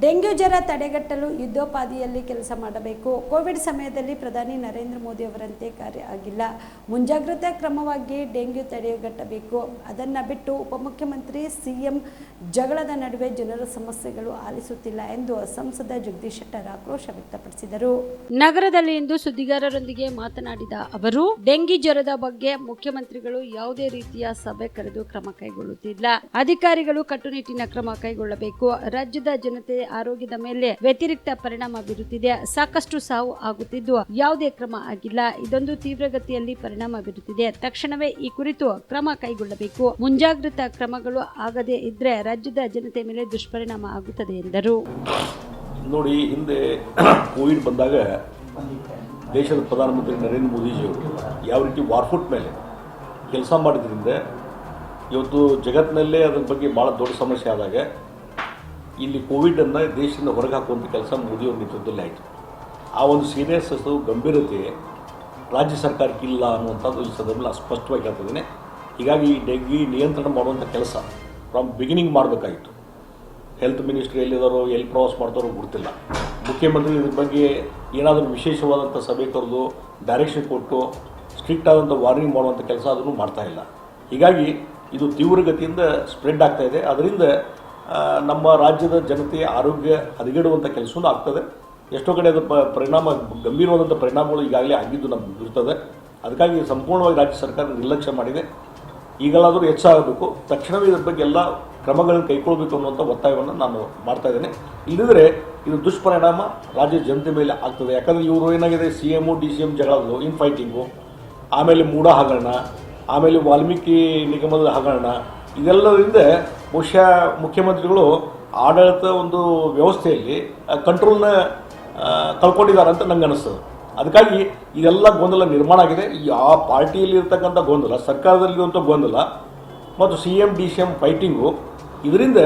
Dengue ಜ್ವರ ತಡೆಗಟ್ಟಲು ಯುದ್ಧೋಪಾದಿಯಲ್ಲಿ ಕೆಲಸ ಮಾಡಬೇಕು. ಕೋವಿಡ್ ಸಮಯದಲ್ಲಿ ಪ್ರಧಾನಿ ನರೇಂದ್ರ ಮೋದಿ ಅವರಂತೆ ಕಾರ್ಯ ಆಗಿಲ್ಲ. ಮುಂಜಾಗ್ರತಾ ಕ್ರಮವಾಗಿ ಡೆಂಗ್ಯೂ ತಡೆಗಟ್ಟಬೇಕು. ಅದನ್ನು ಬಿಟ್ಟು ಉಪಮುಖ್ಯಮಂತ್ರಿ ಸಿಎಂ ಜಗಳದ ನಡುವೆ ಜನರ ಸಮಸ್ಯೆಗಳು ಆಲಿಸುತ್ತಿಲ್ಲ ಎಂದು ಸಂಸದ ಜಗದೀಶ್ ಶೆಟ್ಟರ್ ಆಕ್ರೋಶ ವ್ಯಕ್ತಪಡಿಸಿದರು. ನಗರದಲ್ಲಿ ಇಂದು ಸುದ್ದಿಗಾರರೊಂದಿಗೆ ಮಾತನಾಡಿದ ಅವರು ಡೆಂಗಿ ಜ್ವರದ ಬಗ್ಗೆ ಮುಖ್ಯಮಂತ್ರಿಗಳು ಯಾವುದೇ ರೀತಿಯ ಸಭೆ ಕರೆದು ಕ್ರಮ ಕೈಗೊಳ್ಳುತ್ತಿಲ್ಲ. ಅಧಿಕಾರಿಗಳು ಕಟ್ಟುನಿಟ್ಟಿನ ಕ್ರಮ ಕೈಗೊಳ್ಳಬೇಕು. ರಾಜ್ಯದ ಜನತೆ ಆರೋಗ್ಯದ ಮೇಲೆ ವ್ಯತಿರಿಕ್ತ ಪರಿಣಾಮ ಬೀರುತ್ತಿದೆ. ಸಾಕಷ್ಟು ಸಾವು ಆಗುತ್ತಿದ್ದು ಯಾವುದೇ ಕ್ರಮ ಆಗಿಲ್ಲ. ಇದೊಂದು ತೀವ್ರಗತಿಯಲ್ಲಿ ಪರಿಣಾಮ ಬೀರುತ್ತಿದೆ. ತಕ್ಷಣವೇ ಈ ಕುರಿತು ಕ್ರಮ ಕೈಗೊಳ್ಳಬೇಕು. ಮುಂಜಾಗ್ರತಾ ಕ್ರಮಗಳು ಆಗದೇ ಇದ್ರೆ ರಾಜ್ಯದ ಜನತೆ ಮೇಲೆ ದುಷ್ಪರಿಣಾಮ ಆಗುತ್ತದೆ ಎಂದರು. ನೋಡಿ, ಹಿಂದೆ ಕೋವಿಡ್ ಬಂದಾಗ ದೇಶದ ಪ್ರಧಾನಮಂತ್ರಿ ನರೇಂದ್ರ ಮೋದಿಜಿಯವರು ಯಾವ ರೀತಿ ವಾರ್ಫುಟ್ ಮೇಲೆ ಕೆಲಸ ಮಾಡಿದ್ರಿಂದ ಇವತ್ತು ಜಗತ್ತಿನಲ್ಲೇ ಅದ್ರ ಬಗ್ಗೆ ಭಾಳ ದೊಡ್ಡ ಸಮಸ್ಯೆ ಆದಾಗ ಇಲ್ಲಿ ಕೋವಿಡನ್ನು ದೇಶದಿಂದ ಹೊರಗೆ ಹಾಕುವಂಥ ಕೆಲಸ ಮೋದಿಯವ್ರ ನೇತೃತ್ವದಲ್ಲಿ ಆಯಿತು. ಆ ಒಂದು ಸೀರಿಯಸ್ ಗಂಭೀರತೆ ರಾಜ್ಯ ಸರ್ಕಾರಕ್ಕೆ ಇಲ್ಲ ಅನ್ನುವಂಥದ್ದು ಈ ಸಂದರ್ಭದಲ್ಲಿ ಸ್ಪಷ್ಟವಾಗಿ ಹೇಳ್ತಿದ್ದೇನೆ ಹೀಗಾಗಿ ಈ ಡೆಂಗಿ ನಿಯಂತ್ರಣ ಮಾಡುವಂಥ ಕೆಲಸ ಫ್ರಮ್ ಬಿಗಿನಿಂಗ್ ಮಾಡಬೇಕಾಗಿತ್ತು. ಹೆಲ್ತ್ ಮಿನಿಸ್ಟ್ರಿ ಎಲ್ಲಿದ್ದಾರೋ ಎಲ್ಲಿ ಪ್ರವಾಸ ಮಾಡ್ತಾರೋ ಗೊತ್ತಿಲ್ಲ. ಮುಖ್ಯಮಂತ್ರಿ ಇದ್ರ ಬಗ್ಗೆ ಏನಾದರೂ ವಿಶೇಷವಾದಂಥ ಸಭೆ ಕರೆದು ಡೈರೆಕ್ಷನ್ ಕೊಟ್ಟು ಸ್ಟ್ರಿಕ್ಟ್ ಆದಂಥ ವಾರ್ನಿಂಗ್ ಮಾಡುವಂಥ ಕೆಲಸ ಅದನ್ನು ಮಾಡ್ತಾ ಇಲ್ಲ. ಹೀಗಾಗಿ ಇದು ತೀವ್ರಗತಿಯಿಂದ ಸ್ಪ್ರೆಡ್ ಆಗ್ತಾ ಇದೆ. ಅದರಿಂದ ನಮ್ಮ ರಾಜ್ಯದ ಜನತೆಯ ಆರೋಗ್ಯ ಹದಗೆಡುವಂಥ ಕೆಲಸವೂ ಆಗ್ತದೆ. ಎಷ್ಟೋ ಕಡೆ ಅದರ ಪರಿಣಾಮ ಗಂಭೀರವಾದಂಥ ಪರಿಣಾಮಗಳು ಈಗಾಗಲೇ ಆಗಿದ್ದು ನಮ್ಗೆ ಇರ್ತದೆ ಅದಕ್ಕಾಗಿ ಸಂಪೂರ್ಣವಾಗಿ ರಾಜ್ಯ ಸರ್ಕಾರ ನಿರ್ಲಕ್ಷ್ಯ ಮಾಡಿದೆ. ಈಗಲಾದರೂ ಹೆಚ್ಚಾಗಬೇಕು. ತಕ್ಷಣವೇ ಇದ್ರ ಬಗ್ಗೆ ಎಲ್ಲ ಕ್ರಮಗಳನ್ನು ಕೈಗೊಳ್ಳಬೇಕು ಅನ್ನುವಂಥ ಒತ್ತಾಯವನ್ನು ನಾನು ಮಾಡ್ತಾ ಇದ್ದೇನೆ. ಇಲ್ಲದಿದ್ದರೆ ಇದು ದುಷ್ಪರಿಣಾಮ ರಾಜ್ಯ ಜನತೆ ಮೇಲೆ ಆಗ್ತದೆ. ಯಾಕಂದರೆ ಇವರು ಏನಾಗಿದೆ C M D C M ಜಗಳಗಳು ಇನ್ ಫೈಟಿಂಗು ಆಮೇಲೆ ಮೂಡ ಹಗರಣ, ಆಮೇಲೆ ವಾಲ್ಮೀಕಿ ನಿಗಮದ ಹಗರಣ ಇದೆಲ್ಲದರಿಂದ ಬಹುಶಃ ಮುಖ್ಯಮಂತ್ರಿಗಳು ಆಡಳಿತ ಒಂದು ವ್ಯವಸ್ಥೆಯಲ್ಲಿ ಕಂಟ್ರೋಲ್ನ ಕಳ್ಕೊಂಡಿದ್ದಾರೆ ಅಂತ ನಂಗೆ ಅನಿಸ್ತದೆ. ಅದಕ್ಕಾಗಿ ಇದೆಲ್ಲ ಗೊಂದಲ ನಿರ್ಮಾಣ ಆಗಿದೆ. ಈ ಆ ಪಾರ್ಟಿಯಲ್ಲಿ ಇರ್ತಕ್ಕಂಥ ಗೊಂದಲ, ಸರ್ಕಾರದಲ್ಲಿರುವಂಥ ಗೊಂದಲ ಮತ್ತು C M D C M fighting ಇದರಿಂದ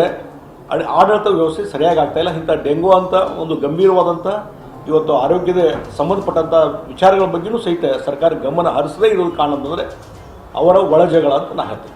ಆಡಳಿತ ವ್ಯವಸ್ಥೆ ಸರಿಯಾಗಿ ಆಗ್ತಾ ಇಲ್ಲ. ಇಂಥ ಡೆಂಗು ಅಂತ ಒಂದು ಗಂಭೀರವಾದಂಥ, ಇವತ್ತು ಆರೋಗ್ಯದ ಸಂಬಂಧಪಟ್ಟಂಥ ವಿಚಾರಗಳ ಬಗ್ಗೆಯೂ ಸಹಿತ ಸರ್ಕಾರ ಗಮನ ಹರಿಸದೇ ಇರೋದು ಕಾರಣ ಅಂತಂದರೆ ಅವರ ಒಳಜಗಳ ಅಂತ ನಾನು ಹೇಳ್ತೀನಿ.